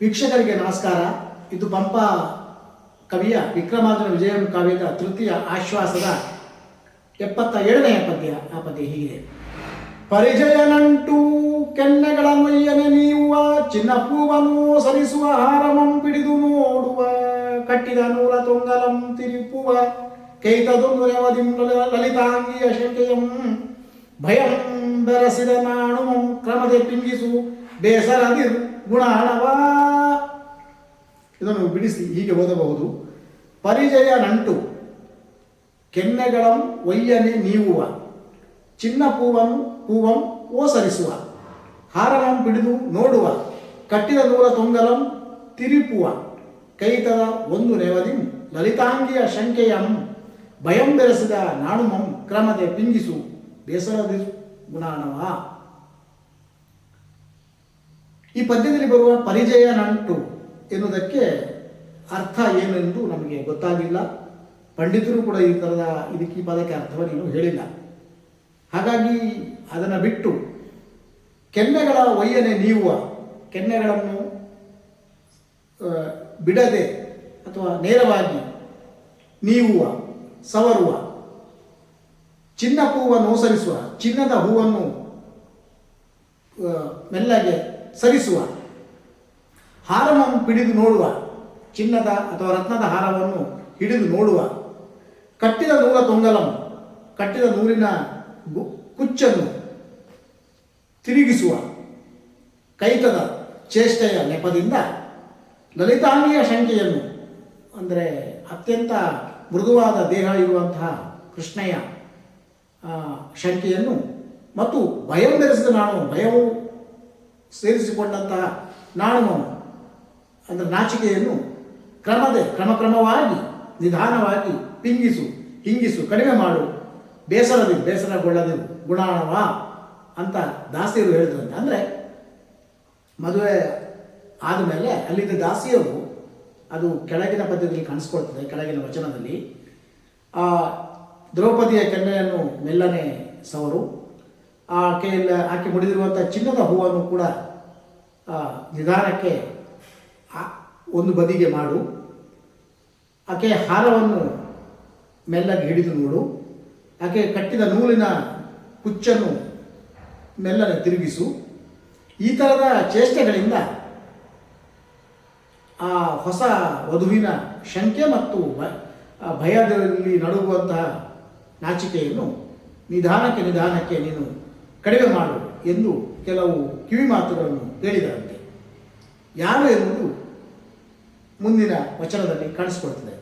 ವೀಕ್ಷಕರಿಗೆ ನಮಸ್ಕಾರ. ಇದು ಪಂಪ ಕವಿಯ ವಿಕ್ರಮಾರ್ಜುನ ವಿಜಯಂ ಕಾವ್ಯದ ತೃತೀಯ ಆಶ್ವಾಸದ ಎಪ್ಪತ್ತ ಏಳನೆಯ ಪದ್ಯ. ಆ ಪದ್ಯ ಹೀಗಿದೆ. ಪರಿಚಯ ನಂಟು ಕೆನ್ನೆಗಳ ಮೈಯನೆ ನೀವುವ ಚಿನ್ನ ಪೂವನು ಸರಿಸುವ ಹಾರಮಂ ಬಿಡಿದು ನೋಡುವ, ಕಟ್ಟಿದ ನೂರ ತೊಂಗಲಂ ತಿರುಪುವ ಲಲ- ಲಲಿತಾಂಗಿಯ ಶಂಕೆಯಂ ಭಯಂ ನಾಣು ಕ್ರಮದೆ ಪಿಂಗಿಸು ಬೇಸರದಿ ಗುಣಾಣವ ಇದನ್ನು ಬಿಡಿಸಿ ಹೀಗೆ ಓದಬಹುದು. ಪರಿಚಯ ನಂಟು, ಕೆನ್ನೆಗಳಂ ಒಯ್ಯನೆ ನೀವುವ, ಚಿನ್ನ ಪೂವಂ ಪೂವಂ ಓಸರಿಸುವ ಹಾರಮಂ ಪಿಡಿದು ನೋಡುವ, ಕಟ್ಟಿದ ನೂಲ ತೊಂಗಲಂ ತಿರುಪುವ, ಕೈತದ ಒಂದು ನೆವದಿಂ ಲಲಿತಾಂಗಿಯ ಶಂಕೆಯಂ ಭಯಂ ಬೆರೆಸಿದ ನಾಣುಮಂ ಕ್ರಮದೆ ಪಿಂಗಿಸು. ಬೇಸರದಿ ಗುಣಾಣವ ಈ ಪದ್ಯದಲ್ಲಿ ಬರುವ ಪರಿಚಯ ನಂಟು ಎನ್ನುವುದಕ್ಕೆ ಅರ್ಥ ಏನೆಂದು ನಮಗೆ ಗೊತ್ತಾಗಿಲ್ಲ. ಪಂಡಿತರು ಕೂಡ ಈ ಥರದ ಇದಕ್ಕೆ ಈ ಪದಕ್ಕೆ ಅರ್ಥವನ್ನು ಹೇಳಿಲ್ಲ. ಹಾಗಾಗಿ ಅದನ್ನು ಬಿಟ್ಟು ಕೆನ್ನೆಗಳ ಒಯ್ಯನೆ ನೀವುವ? ಕೆನ್ನೆಗಳನ್ನು ಬಿಡದೆ ಅಥವಾ ನೇರವಾಗಿ ನೀವುವ, ಸವರುವ? ಚಿನ್ನ ಹೂವನ್ನು ಸರಿಸುವ ಚಿನ್ನದ ಹೂವನ್ನು ಮೆಲ್ಲಗೆ ಸರಿಸುವ, ಹಾರವನ್ನು ಹಿಡಿದು ನೋಡುವ, ಚಿನ್ನದ ಅಥವಾ ರತ್ನದ ಹಾರವನ್ನು ಹಿಡಿದು ನೋಡುವ, ಕಟ್ಟಿದ ನೂಲ ತೊಂಗಲಂ ಕಟ್ಟಿದ ನೂರಿನ ಕುಚ್ಚನ್ನು ತಿರುಗಿಸುವ, ಕೈತದ ಚೇಷ್ಟೆಯ ನೆಪದಿಂದ ಲಲಿತಾಂಗಿಯ ಶಂಕೆಯನ್ನು, ಅಂದರೆ ಅತ್ಯಂತ ಮೃದುವಾದ ದೇಹ ಇರುವಂತಹ ಕೃಷ್ಣಯ್ಯ ಶಂಕೆಯನ್ನು ಮತ್ತು ಭಯ ಬೆರೆಸಿದ ನಾನು, ಭಯವು ಸೇರಿಸಿಕೊಂಡಂತಹ ನಾಣವನ್ನು ಅಂದರೆ ನಾಚಿಕೆಯನ್ನು ಕ್ರಮದೆ, ಕ್ರಮಕ್ರಮವಾಗಿ, ನಿಧಾನವಾಗಿ ಪಿಂಗಿಸು, ಹಿಂಗಿಸು, ಕಡಿಮೆ ಮಾಡು. ಬೇಸರದಿ ಬೇಸರಗೊಳ್ಳದಿ ಗುಣಾಣವ ಅಂತ ದಾಸಿಯರು ಹೇಳಿದ್ರಂತೆ. ಅಂದರೆ ಮದುವೆ ಆದಮೇಲೆ ಅಲ್ಲಿದ್ದ ದಾಸಿಯರು ಅದು ಕೆಳಗಿನ ಪದ್ಯದಲ್ಲಿ ಕಾಣಿಸ್ಕೊಳ್ತದೆ, ಕೆಳಗಿನ ವಚನದಲ್ಲಿ. ದ್ರೌಪದಿಯ ಕೆನ್ನೆಯನ್ನು ಮೆಲ್ಲನೆ ಸವರು. ಆಕೆಯಲ್ಲ ಆಕೆ ಮುಡಿದಿರುವಂಥ ಚಿನ್ನದ ಹೂವನ್ನು ಕೂಡ ಆ, ನಿಧಾನಕ್ಕೆ ಆ- ಒಂದು ಬದಿಗೆ ಮಾಡು. ಆಕೆಯ ಹಾರವನ್ನು ಮೆಲ್ಲಗೆ ಹಿಡಿದು ನೋಡು. ಆಕೆ ಕಟ್ಟಿದ ನೂಲಿನ ಕುಚ್ಚನ್ನು ಮೆಲ್ಲನೆ ತಿರುಗಿಸು. ಈ ಥರದ ಚೇಷ್ಟೆಗಳಿಂದ ಆ ಹೊಸ ವಧುವಿನ ಶಂಕೆ ಮತ್ತು ಆ ಭಯದಲ್ಲಿ ನಡುಗುವಂತಹ ನಾಚಿಕೆಯನ್ನು ನಿಧಾನಕ್ಕೆ ನಿಧಾನಕ್ಕೆ ನೀನು ಕಡಿಮೆ ಮಾಡು ಎಂದು ಕೆಲವು ಕಿವಿ ಮಾತುಗಳನ್ನು ಹೇಳಿದರಂತೆ. ಯಾರು ಎನ್ನುವುದು ಮುಂದಿನ ವಚನದಲ್ಲಿ ಕಾಣಿಸಿಕೊಳ್ತದೆ.